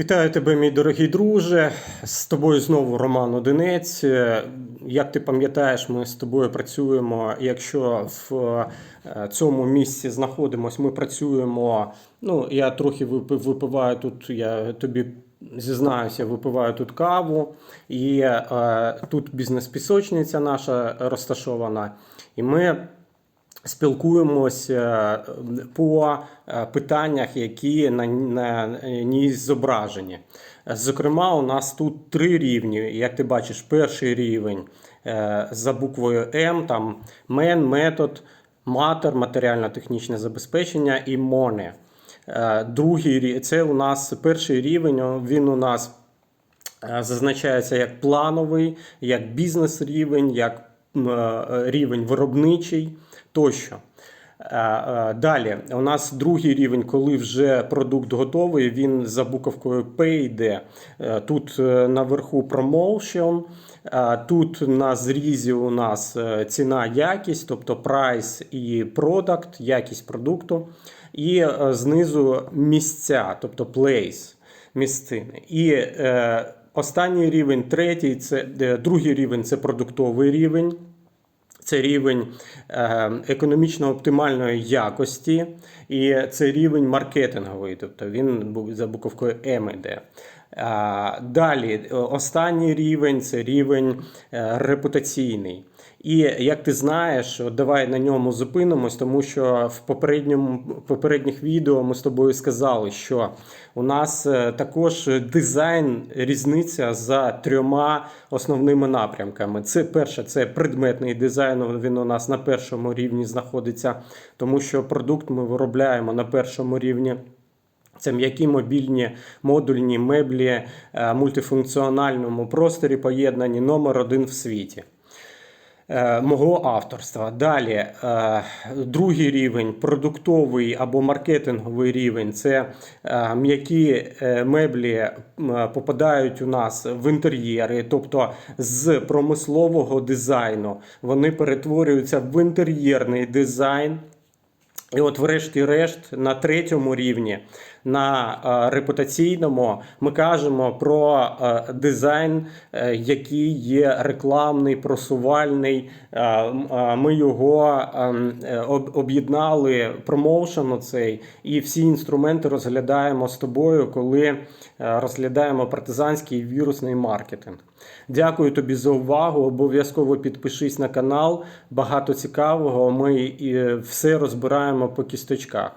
Вітаю тебе, мій дорогий друже. З тобою знову Роман Одинець. Е, Як ти пам'ятаєш, ми з тобою працюємо. Якщо в е, цьому місці знаходимось, ми працюємо. Ну, я трохи випиваю тут, я тобі зізнаюся, випиваю тут каву. І е, тут бізнес-пісочниця наша розташована. І ми спілкуємося по е, питаннях, які на, на ній зображені. Зокрема, у нас тут три рівні. Як ти бачиш, перший рівень е, за буквою М, там мен, метод, матер, матеріально-технічне забезпечення і моне. Е, Другий це у нас перший рівень. Він у нас е, зазначається як плановий, як бізнес-рівень, як е, рівень виробничий тощо. Е, е, Далі, у нас другий рівень, коли вже продукт готовий, він за буковкою P йде. Е, Тут наверху е, тут на зрізі у нас ціна, якість, тобто прайс і продукт, якість продукту. І знизу місця, тобто place, місцини. І останній рівень, третій, це другий рівень це продуктовий рівень. Це рівень е, економічно оптимальної якості, і це рівень маркетинговий, тобто він за буковкою М йде. Далі, е, останній рівень це рівень е, репутаційний. І як ти знаєш, давай на ньому зупинимось, тому що в попередньому попередніх відео ми з тобою сказали, що у нас е, також дизайн різниця за трьома основними напрямками. Це перше, це предметний дизайн. Він у нас на першому рівні знаходиться, тому що продукт ми виробляємо на першому рівні. Це м'які мобільні модульні меблі е, мультифункціональному просторі поєднані номер один в світі. Е, Мого авторства. Далі, е, другий рівень, продуктовий або маркетинговий рівень. Це м'які меблі попадають у нас в інтер'єри, тобто з промислового дизайну вони перетворюються в інтер'єрний дизайн. І от, врешті-решт, на третьому рівні, на е, репутаційному, ми кажемо про е, дизайн, е, який є рекламний, просувальний. Ми його ем, об- об'єднали промоушен оцей, і всі інструменти розглядаємо з тобою, коли розглядаємо партизанський вірусний маркетинг. Дякую тобі за увагу. Обов'язково підпишись на канал. Багато цікавого. Ми все розбираємо по кісточках.